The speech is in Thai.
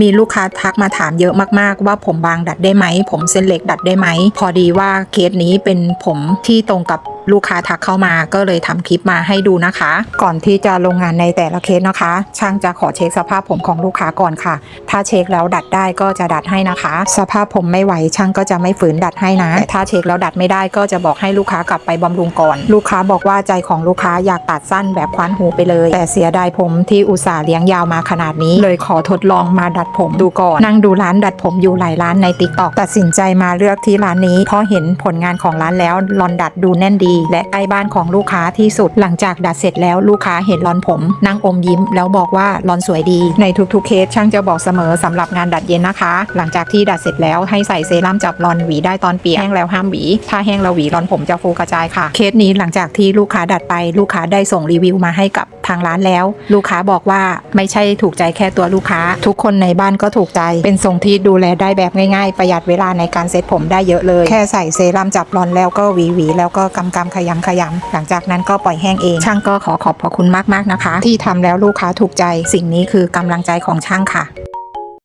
มีลูกค้าทักมาถามเยอะมากๆ ว่าผมบางดัดได้ไหม ผมเส้นเล็กดัดได้ไหม พอดีว่าเคสนี้เป็นผมที่ตรงกับ ลูกค้าทักเข้ามาก็เลยทำคลิปมาให้ดูนะคะ ก่อนที่จะลงงานในแต่ละเคสนะคะ ช่างจะขอเช็คสภาพผมของลูกค้าก่อนค่ะ ถ้าเช็คแล้วดัดได้ก็จะดัดให้นะคะ สภาพผมไม่ไหวช่างก็จะไม่ฝืนดัดให้นะแต่ถ้าเช็คแล้วดัดไม่ได้ก็จะบอกให้ลูกค้ากลับไปบำรุงก่อน ลูกค้าบอกว่าใจของลูกค้าอยากตัดสั้นแบบคว้านหูไปเลย แต่เสียดายผมที่อุตส่าห์เลี้ยงยาวมาขนาดนี้ เลยขอทดลองมาดัดผมดูก่อนนั่งดูร้านดัดผมอยู่หลายร้านในติ๊กต็อกตัดสินใจมาเลือกที่ร้านนี้เพราะเห็นผลงานของร้านแล้วลอนดัดดูแน่นดีและใกล้บ้านของลูกค้าที่สุด หลังจากดัดเสร็จแล้วลูกค้าเห็นรอนผมนั่งอมยิ้ม แล้วบอกว่ารอนสวยดี ในทุกๆเคสช่างจะบอกเสมอสำหรับงานดัดเย็นนะคะ หลังจากที่ดัดเสร็จแล้วให้ใส่เซรั่มจับรอนหวีได้ตอนเปียกแห้งแล้วห้ามหวี ถ้าแห้งแล้วหวีรอนผมจะฟูกระจายค่ะ เคสนี้หลังจากที่ลูกค้าดัดไปลูกค้าได้ส่งรีวิวมาให้กับ ทางร้านแล้ว ลูกค้าบอกว่าไม่ใช่ถูกใจแค่ตัวลูกค้า ทุกคนในบ้านก็ถูกใจ เป็นทรงที่ดูแลได้แบบง่ายๆ ประหยัดเวลาในการเซ็ตผมได้เยอะเลย แค่ใส่เซรั่มจับรอนแล้วก็หวีหวีแล้วก็กำกำขยำขยำหลังจากนั้นก็ปล่อยแห้งเอง ช่างก็ขอขอบพระคุณมากๆนะคะ ที่ทำแล้วลูกค้าถูกใจ สิ่งนี้คือกำลังใจของช่างค่ะ